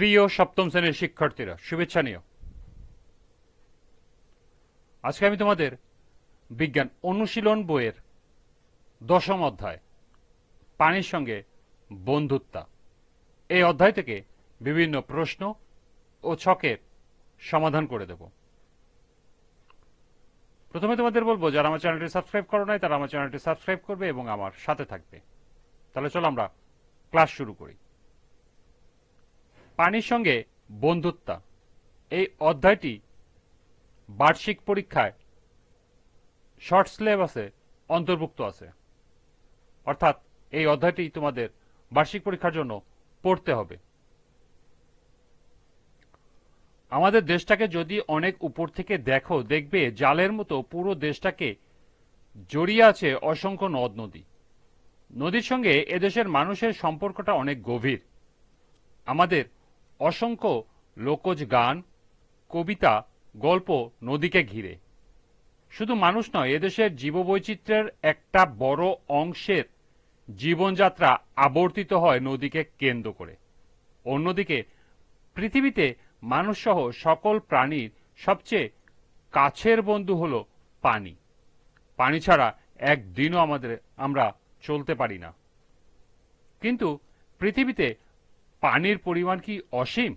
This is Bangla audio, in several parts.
প্রিয় সপ্তম শ্রেণির শিক্ষার্থীরা, শুভেচ্ছা নিও। আজকে আমি তোমাদের বিজ্ঞান অনুশীলন বইয়ের দশম অধ্যায়, পানির সঙ্গে বন্ধুত্বা। এই অধ্যায় থেকে বিভিন্ন প্রশ্ন ও ছকের সমাধান করে দেব। প্রথমে তোমাদের বলব, যারা আমার চ্যানেলটি সাবস্ক্রাইব করো নাই, তারা আমার চ্যানেলটি সাবস্ক্রাইব করবে এবং আমার সাথে থাকবে। তাহলে চলো আমরা ক্লাস শুরু করি। পানির সঙ্গে বন্ধুত্বা। এই অধ্যায়টি বার্ষিক পরীক্ষায় শর্ট সিলেবাসে অন্তর্ভুক্ত আছে। অর্থাৎ এই অধ্যায়টি তোমাদের বার্ষিক পরীক্ষার জন্য পড়তে হবে। আমাদের দেশটাকে যদি অনেক উপর থেকে দেখো, দেখবে জালের মতো পুরো দেশটাকে জড়িয়ে আছে অসংখ্য নদ, নদী। নদীর সঙ্গে এদেশের মানুষের সম্পর্কটা অনেক গভীর। আমাদের অসংখ্য লোকজ গান, কবিতা, গল্প নদীকে ঘিরে। শুধু মানুষ নয়, এদেশের জীববৈচিত্র্যের একটা বড় অংশের জীবনযাত্রা আবর্তিত হয় নদীকে কেন্দ্র করে। অন্যদিকে, পৃথিবীতে মানুষসহ সকল প্রাণীর সবচেয়ে কাছের বন্ধু হল পানি। পানি ছাড়া একদিনও আমাদের, আমরা চলতে পারি না। কিন্তু পৃথিবীতে পানির পরিমাণ কি অসীম?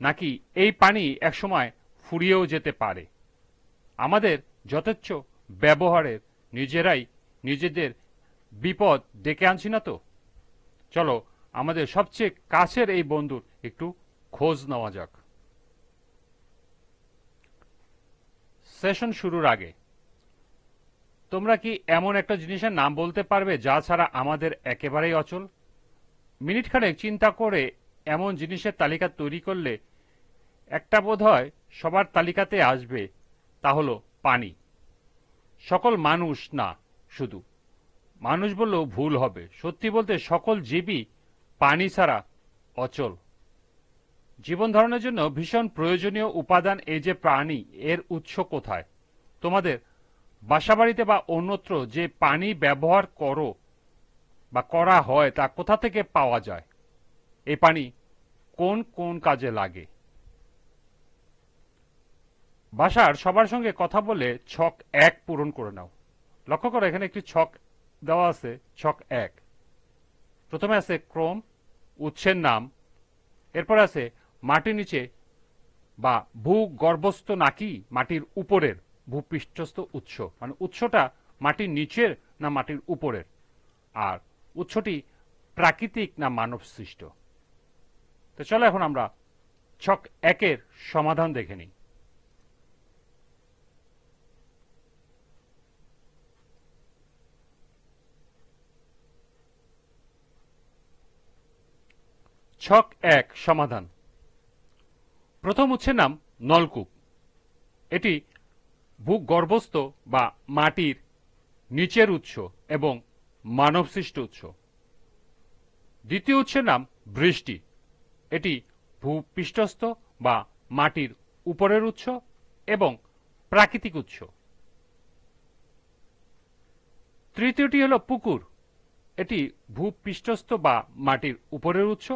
নাকি এই পানি একসময় ফুরিয়েও যেতে পারে? আমাদের যথেচ্ছ ব্যবহারের নিজেরাই নিজেদের বিপদ ডেকে আনছি না তো? চলো, আমাদের সবচেয়ে কাছের এই বন্ধুর একটু খোঁজ নেওয়া যাক। সেশন শুরুর আগে, তোমরা কি এমন একটা জিনিসের নাম বলতে পারবে যা ছাড়া আমাদের একেবারেই অচল? মিনিট খানেক চিন্তা করে এমন জিনিসের তালিকা তৈরি করলে একটা বোধ হয় সবার তালিকাতে আসবে, তা হলো পানি। সকল মানুষ না, শুধু। মানুষ বললেও ভুল হবে। সত্যি বলতে সকল জীবই পানি ছাড়া অচল। জীবন ধারণের জন্য ভীষণ প্রয়োজনীয় উপাদান এই যে প্রাণী, এর উৎস কোথায়? তোমাদের বাসাবাড়িতে বা অন্যত্র যে পানি ব্যবহার করো বা করা হয় তা কোথা থেকে পাওয়া যায়? এই পানি কোন কোন কাজে লাগে? বাসার সবার সঙ্গে কথা বলে ছক এক পূরণ করে নাও। লক্ষ্য করো, এখানে একটি ছক দেওয়া আছে, ছক এক। প্রথমে আছে ক্রম, উৎসের নাম, এরপর আছে মাটির নিচে বা ভূগর্ভস্থ নাকি মাটির উপরের ভূপৃষ্ঠস্থ উৎস। মানে উৎসটা মাটির নিচের না মাটির উপরের? আর উৎসটি প্রাকৃতিক না মানব সৃষ্ট তো চলো এখন আমরা ছক একের সমাধান দেখে নিই। ছক এক, সমাধান। প্রথম উৎসের নাম নলকূপ। এটি ভূগর্ভস্থ বা মাটির নিচের উৎস এবং মানবসৃষ্ট উৎস। দ্বিতীয় উৎসের নাম বৃষ্টি। এটি ভূপৃষ্ঠস্থ বা মাটির উপরের উৎস এবং প্রাকৃতিক উৎস। তৃতীয়টি হল পুকুর। এটি ভূপৃষ্ঠস্থ বা মাটির উপরের উৎস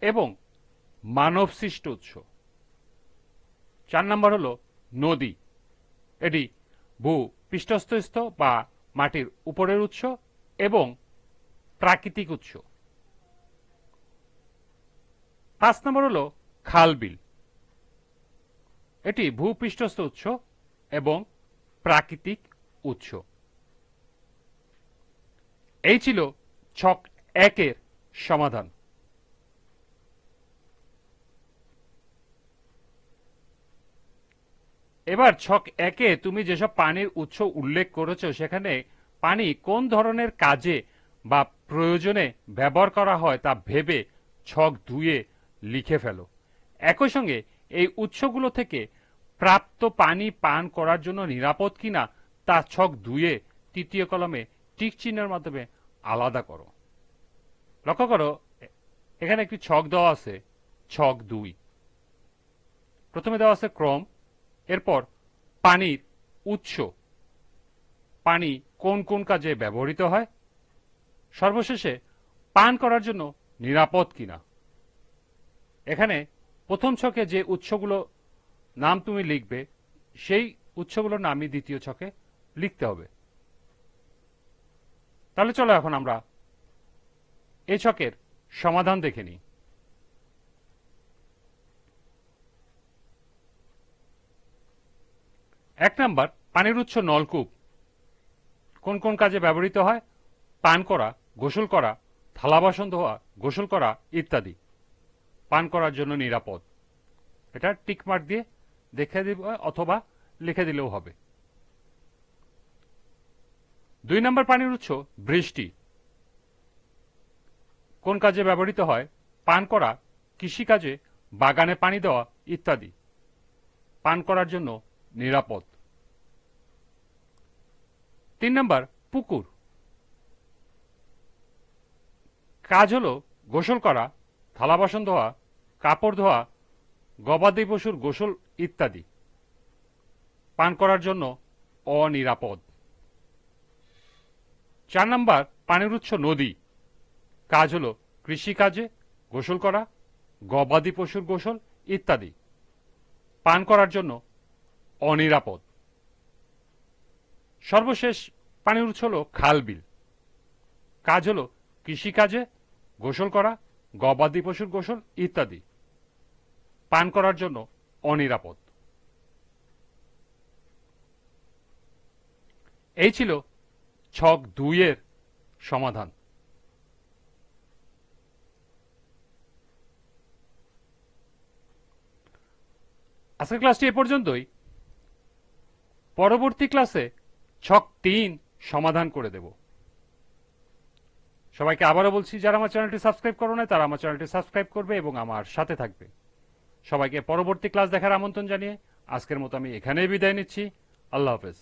এবং মানবসৃষ্ট উৎস। চার নম্বর হল নদী। এটি ভূ পৃষ্ঠস্থ বা মাটির উপরের উৎস এবং প্রাকৃতিক উৎস। পাঁচ নম্বর হল খাল বিল। এটি ভূপৃষ্ঠস্থ উৎস এবং প্রাকৃতিক উৎস। এই ছিল ছক একের সমাধান। এবার ছক একে তুমি যেসব পানির উৎস উল্লেখ করেছ সেখানে পানি কোন ধরনের কাজে বা প্রয়োজনে ব্যবহার করা হয় তা ভেবে ছক দুয়ে লিখে ফেলো। একই সঙ্গে এই উৎসগুলো থেকে প্রাপ্ত পানি পান করার জন্য নিরাপদ কিনা তা ছক দুয়ে তৃতীয় কলমে টিক চিহ্নের মাধ্যমে আলাদা করো। লক্ষ্য করো, এখানে একটি ছক দেওয়া আছে, ছক দুই। প্রথমে দেওয়া আছে ক্রম, এরপর পানির উৎস। পানি কোন কোন কাজে ব্যবহৃত হয়? সর্বশেষে, পান করার জন্য নিরাপদ কিনা? এখানে প্রথম ছকে যে উৎসগুলো নাম তুমি লিখবে, সেই উৎসগুলোর নামই দ্বিতীয় ছকে লিখতে হবে। তাহলে চলো এখন আমরা এই ছকের সমাধান দেখে নিই। এক নাম্বার, পানির উৎস নলকূপ। কোন কোন কাজে ব্যবহৃত হয়? পান করা, গোসল করা, থালা বাসন ধোয়া, গোসল করা ইত্যাদি। পান করার জন্য নিরাপদ। এটা টিকমার্ক দিয়ে দেখে দিব, অথবা লিখে দিলেও হবে। দুই নম্বর পানির উৎস, বৃষ্টি। কোন কাজে ব্যবহৃত হয়? পান করা, কৃষিকাজে বাগানে পানি দেওয়া ইত্যাদি। পান করার জন্য নিরাপদ। তিন নম্বর, পুকুর। কাজ হলো গোসল করা, থালা বাসন ধোয়া, কাপড় ধোয়া, গবাদি পশুর গোসল ইত্যাদি। পান করার জন্য অনিরাপদ। চার নম্বর, পানির উৎস নদী। কাজ হলো কৃষিকাজে গোসল করা, গবাদি পশুর গোসল ইত্যাদি। পান করার জন্য অনিরাপদ। সর্বশেষ পানির উৎস হল খাল বিল। কাজ হল কৃষিকাজে গোসল করা, গবাদি পশুর গোসল ইত্যাদি। পান করার জন্য অনিরাপদ। এই ছিল ছক দুইয়ের সমাধান। আজকের ক্লাসটি এ পর্যন্তই। পরবর্তী ক্লাসে ছক তিন সমাধান করে দেব। সবাইকে আবারও বলছি, যারা আমার চ্যানেলটি সাবস্ক্রাইব করো না তারা আমার চ্যানেলটি সাবস্ক্রাইব করবে এবং আমার সাথে থাকবে। সবাইকে পরবর্তী ক্লাস দেখার আমন্ত্রণ জানিয়ে আজকের মতো আমি এখানেই বিদায় নিচ্ছি। আল্লাহ হাফেজ।